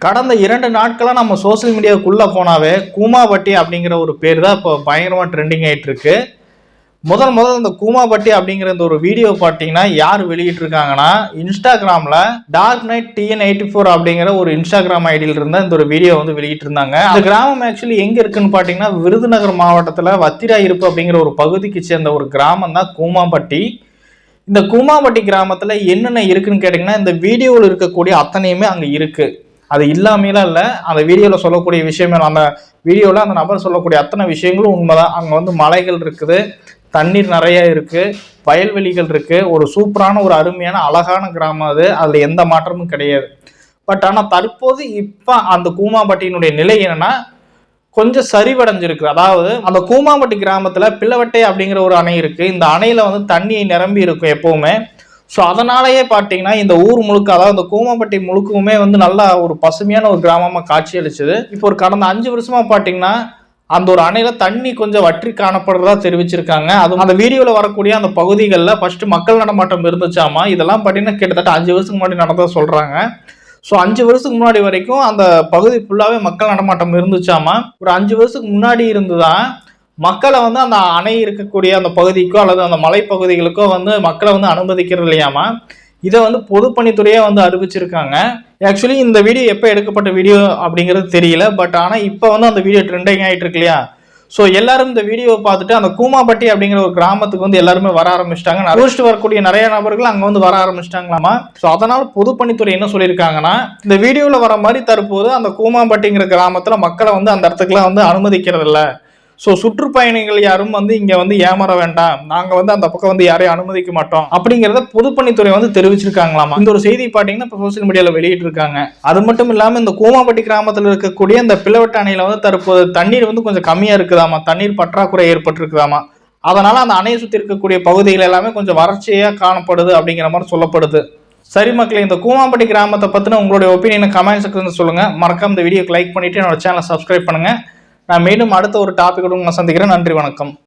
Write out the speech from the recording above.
கடந்த இரண்டு நாட்களாக நம்ம சோஷியல் மீடியாவுக்குள்ளே போனாவே கூமாபட்டி அப்படிங்கிற ஒரு பேர் தான் இப்போ பயங்கரமாக ட்ரெண்டிங் ஆயிட்டு இருக்கு முதல் முதல் இந்த கூமாபட்டி அப்படிங்கிற இந்த ஒரு வீடியோ பார்த்தீங்கன்னா யார் வெளியிட்டிருக்காங்கன்னா இன்ஸ்டாகிராமில் dark night TN eighty four அப்படிங்கிற ஒரு இன்ஸ்டாகிராம் ஐடியில் இருந்த இந்த ஒரு வீடியோ வந்து வெளியிட்டிருந்தாங்க. அந்த கிராமம் ஆக்சுவலி எங்கே இருக்குன்னு பார்த்தீங்கன்னா விருதுநகர் மாவட்டத்தில் வத்திரா இருப்பு அப்படிங்கிற ஒரு பகுதிக்கு சேர்ந்த ஒரு கிராமம் தான் கூமாபட்டி. இந்த கூமாபட்டி கிராமத்தில் என்னென்ன இருக்குன்னு கேட்டிங்கன்னா இந்த வீடியோவில் இருக்கக்கூடிய அத்தனையுமே அங்கே இருக்குது அது இல்லாமலாம் இல்லை. அந்த வீடியோவில் சொல்லக்கூடிய விஷயமே அந்த வீடியோவில் அந்த நபர் சொல்லக்கூடிய அத்தனை விஷயங்களும் உண்மைதான். அங்கே வந்து மலைகள் இருக்குது தண்ணீர் நிறைய இருக்குது வயல்வெளிகள் இருக்குது ஒரு சூப்பரான ஒரு அருமையான அழகான கிராமம் அது. அதில் எந்த மாற்றமும் கிடையாது. பட் ஆனால் தற்போது இப்போ அந்த கூமாபட்டியினுடைய நிலை என்னென்னா கொஞ்சம் சரிவடைஞ்சிருக்கு. அதாவது அந்த கூமாம்பட்டி கிராமத்தில் பிள்ளவட்டை அப்படிங்கிற ஒரு அணை இருக்குது இந்த அணையில் வந்து தண்ணி நிரம்பி இருக்கும் எப்போவுமே. ஸோ அதனாலேயே பார்த்தீங்கன்னா இந்த ஊர் முழுக்க அதாவது இந்த கூமாம்பட்டி முழுக்கவுமே வந்து நல்லா ஒரு பசுமையான ஒரு கிராமமாக காட்சியளிச்சது. இப்போ ஒரு கடந்த அஞ்சு வருஷமா பார்த்தீங்கன்னா அந்த ஒரு அணையில தண்ணி கொஞ்சம் வற்றி காணப்படுறதா தெரிவிச்சிருக்காங்க. அது அந்த வீடியோவில் வரக்கூடிய அந்த பகுதிகளில் ஃபர்ஸ்ட் மக்கள் நடமாட்டம் இருந்துச்சாமா? இதெல்லாம் பார்த்தீங்கன்னா கிட்டத்தட்ட அஞ்சு வருஷத்துக்கு முன்னாடி நடந்ததா சொல்றாங்க. ஸோ அஞ்சு வருஷத்துக்கு முன்னாடி வரைக்கும் அந்த பகுதி ஃபுல்லாகவே மக்கள் நடமாட்டம் இருந்துச்சாமா? ஒரு அஞ்சு வருஷத்துக்கு முன்னாடி இருந்துதான் மக்களை வந்து அந்த அணை இருக்கக்கூடிய அந்த பகுதிக்கோ அல்லது அந்த மலைப்பகுதிகளுக்கோ வந்து மக்களை வந்து அனுமதிக்கிறது இல்லையாமா? இதை வந்து பொதுப்பணித்துறையே வந்து அறிவிச்சிருக்காங்க. ஆக்சுவலி இந்த வீடியோ எப்போ எடுக்கப்பட்ட வீடியோ அப்படிங்கிறது தெரியல. பட் ஆனால் இப்போ வந்து அந்த வீடியோ ட்ரெண்டிங் ஆகிட்டு இருக்கு இல்லையா? ஸோ எல்லாரும் இந்த வீடியோவை பார்த்துட்டு அந்த கூமாப்பட்டி அப்படிங்கிற ஒரு கிராமத்துக்கு வந்து எல்லாருமே வர ஆரம்பிச்சிட்டாங்க. டூரிஸ்ட் வரக்கூடிய நிறைய நபர்கள் அங்கே வந்து வர ஆரம்பிச்சிட்டாங்களாமா? ஸோ அதனால் பொதுப்பணித்துறை என்ன சொல்லியிருக்காங்கன்னா இந்த வீடியோவில் வர மாதிரி தற்போது அந்த கூமாம்பட்டிங்கிற கிராமத்தில் மக்களை வந்து அந்த இடத்துக்குலாம் வந்து அனுமதிக்கிறதில்ல. ஸோ சுற்றுப்பயணிகள் யாரும் வந்து இங்கே வந்து ஏமாற வேண்டாம். நாங்கள் வந்து அந்த பக்கம் வந்து யாரையும் அனுமதிக்க மாட்டோம். அப்படிங்கிறத பொதுப்பணித்துறை வந்து தெரிவிச்சிருக்காங்களாமா? இந்த ஒரு செய்தி பார்த்தீங்கன்னா இப்போ சோசியல் மீடியாவில் வெளியிட்டிருக்காங்க. அது மட்டும் இல்லாமல் இந்த கோமாப்பட்டி கிராமத்தில் இருக்கக்கூடிய இந்த பிளவட்ட அணையில் வந்து தற்போது தண்ணீர் வந்து கொஞ்சம் கம்மியாக இருக்குதாமா? தண்ணீர் பற்றாக்குறை ஏற்பட்டிருக்குதாமா? அதனால அந்த அணையை சுற்றி இருக்கக்கூடிய பகுதிகள் எல்லாமே கொஞ்சம் வறட்சியாக காணப்படுது அப்படிங்கிற மாதிரி சொல்லப்படுது. சரி மக்களே இந்த கூமாம்பட்டி கிராமத்தை பற்றின உங்களுடைய ஒப்பீனியனை கமெண்ட் செக்ஷன் சொல்லுங்கள் மறக்காம இந்த வீடியோக்கு லைக் பண்ணிவிட்டு என்னோட சேனலை சப்ஸ்கிரைப் பண்ணுங்கள் நான் மீண்டும் அடுத்த ஒரு டாபிக் நான் சந்திக்கிறேன். நன்றி வணக்கம்.